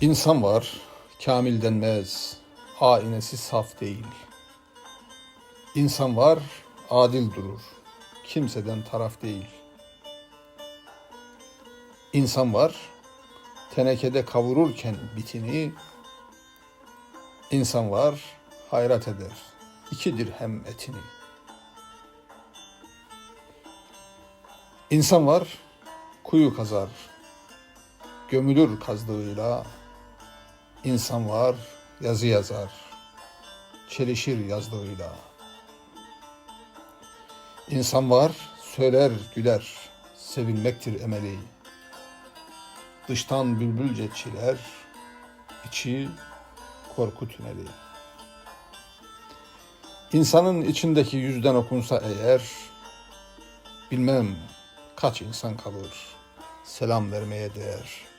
İnsan var, kamil denmez, ainesi saf değil. İnsan var, adil durur, kimseden taraf değil. İnsan var, tenekede kavururken bitini, İnsan var, hayrat eder, iki dirhem etini. İnsan var, kuyu kazar, gömülür kazdığıyla, İnsan var, yazı yazar, çelişir yazdığıyla. İnsan var, söyler, güler, sevilmektir emeli. Dıştan bülbülce çiler, içi korku tüneli. İnsanın içindeki yüzden okunsa eğer, bilmem kaç insan kalır, selam vermeye değer.''